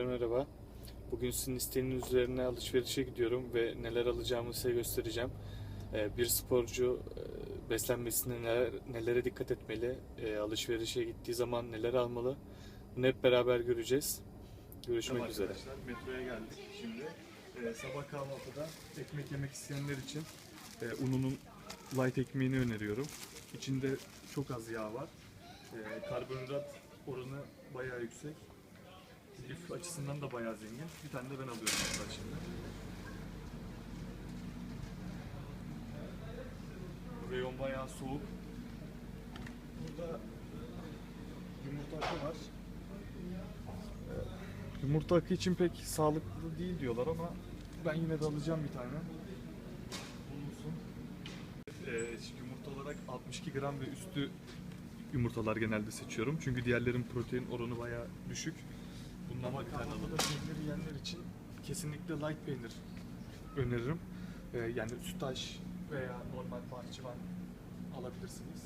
Merhaba. Bugün sizin isteğiniz üzerine alışverişe gidiyorum ve neler alacağımı size göstereceğim. Ee, Bir sporcu e, beslenmesine neler, nelere dikkat etmeli, e, alışverişe gittiği zaman neler almalı bunu hep beraber göreceğiz. Görüşmek Merhaba üzere. Arkadaşlar metroya geldik şimdi. Ee, sabah kahvaltıda ekmek yemek isteyenler için e, ununun light ekmeğini öneriyorum. İçinde çok az yağ var. Ee, karbonhidrat oranı bayağı yüksek. Lif açısından da bayağı zengin. Bir tane de ben alıyorum hatta şimdi. Reyon bayağı soğuk. Burada yumurta akı var. Yumurta akı için pek sağlıklı değil diyorlar ama ben yine de alacağım bir tane. Bulunsun. Ee, yumurta olarak 62 gram ve üstü yumurtalar genelde seçiyorum. Çünkü diğerlerin protein oranı bayağı düşük. Bundan da bir tane alalım. Peynir yiyenler için kesinlikle light peynir öneririm. Ee, yani sütaş veya normal bahçıvan alabilirsiniz.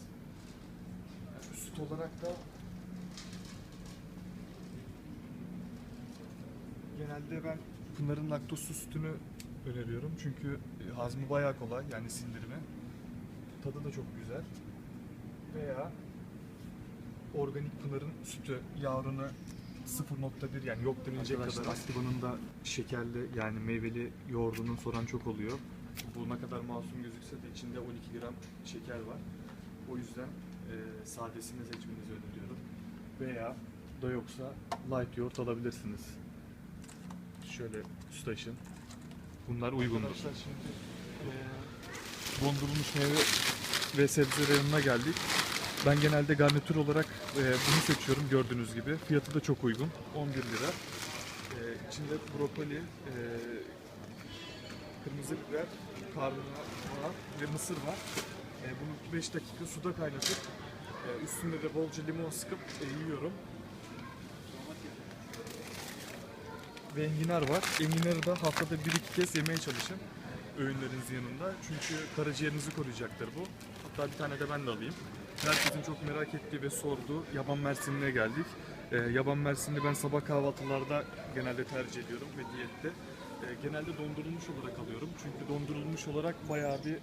Yani süt olarak da Genelde ben Pınar'ın laktozsuz sütünü öneriyorum. Çünkü e, hazmı bayağı kolay yani sindirimi. Tadı da çok güzel. Veya organik Pınar'ın sütü yavrunu 0.1 yani yok denilecek kadar Arkadaşlar. Aktiva'nın da şekerli yani meyveli yoğurdunun soran çok oluyor. Bu ne kadar masum gözükse de içinde 12 gram şeker var. O yüzden e, sadesini seçmenizi öneriyorum. Veya da yoksa light yoğurt alabilirsiniz. Şöyle sütaşın. Bunlar uygundur. Arkadaşlar şimdi e, dondurulmuş meyve ve sebze reyonuna geldik. Ben genelde garnitür olarak e, bunu seçiyorum gördüğünüz gibi. Fiyatı da çok uygun. 11 lira. E, içinde brokoli, e, kırmızı biber, karbonat ve mısır var. E, bunu 5 dakika suda kaynatıp e, üstüne de bolca limon sıkıp e, yiyorum. ve enginar var. Enginarı da haftada bir iki kez yemeye çalışın öğünlerinizin yanında. Çünkü karaciğerinizi koruyacaktır bu. Hatta bir tane de ben de alayım. Herkesin çok merak ettiği ve sorduğu yaban mersinine geldik. Ee, yaban mersinini ben sabah kahvaltılarda genelde tercih ediyorum ve diyette. Ee, genelde dondurulmuş olarak alıyorum. Çünkü dondurulmuş olarak bayağı bir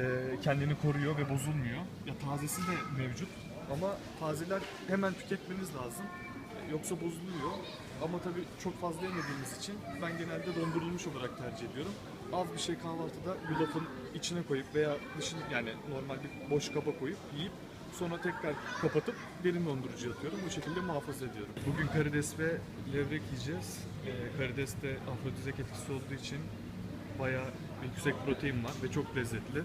e, kendini koruyor ve bozulmuyor. Ya tazesi de mevcut ama tazeler hemen tüketmeniz lazım. Yoksa bozuluyor. Ama tabii çok fazla yemediğimiz için ben genelde dondurulmuş olarak tercih ediyorum. Az bir şey kahvaltıda yulafın içine koyup veya dışını yani normal bir boş kaba koyup yiyip sonra tekrar kapatıp derin dondurucuya atıyorum. Bu şekilde muhafaza ediyorum. Bugün karides ve levrek yiyeceğiz. Ee, karideste afrodizyak etkisi olduğu için bayağı yüksek protein var ve çok lezzetli.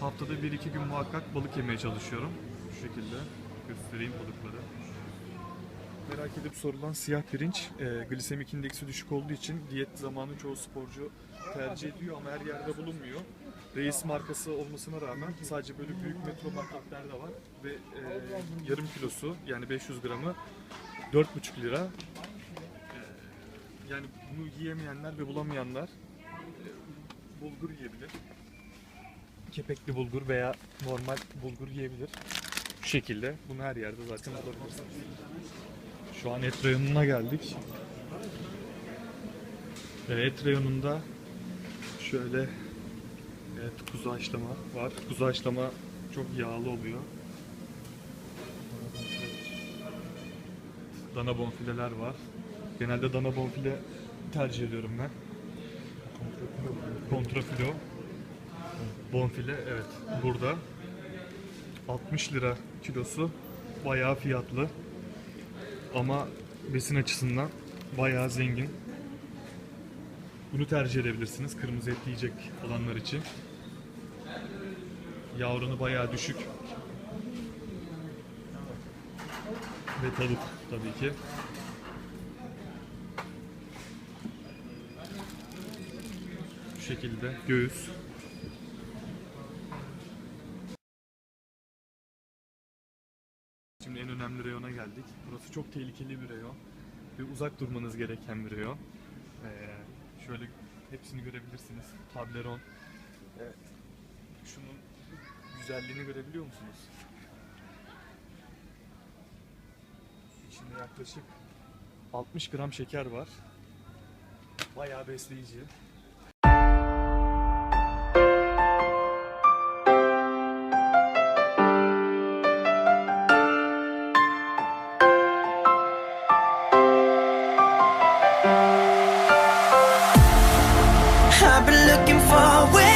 Haftada 1-2 gün muhakkak balık yemeye çalışıyorum. Şu şekilde göstereyim balıkları. Merak edip sorulan siyah pirinç e, glisemik indeksi düşük olduğu için diyet zamanı çoğu sporcu tercih ediyor ama her yerde bulunmuyor. Reis markası olmasına rağmen sadece böyle büyük metro marketlerde var ve e, yarım kilosu yani 500 gramı 4,5 lira. E, yani bunu yiyemeyenler ve bulamayanlar e, bulgur yiyebilir. Kepekli bulgur veya normal bulgur yiyebilir. Şekilde bunu her yerde zaten bulabilirsiniz. Şu an et reyonuna geldik. Evet, et reyonunda şöyle evet, kuzu haşlama var. Kuzu haşlama çok yağlı oluyor. Dana bonfileler var. Genelde dana bonfile tercih ediyorum ben. Kontrafilo. Bonfile evet burada. 60 lira kilosu. Bayağı fiyatlı ama besin açısından bayağı zengin. Bunu tercih edebilirsiniz kırmızı et yiyecek olanlar için. Yağ oranı bayağı düşük. Ve tavuk tabii ki. Bu şekilde göğüs. Reyona geldik. Burası çok tehlikeli bir reyon. Ve uzak durmanız gereken bir reyon. Ee, şöyle hepsini görebilirsiniz. Tableron. Evet. Şunun güzelliğini görebiliyor musunuz? İçinde yaklaşık 60 gram şeker var. Bayağı besleyici. looking for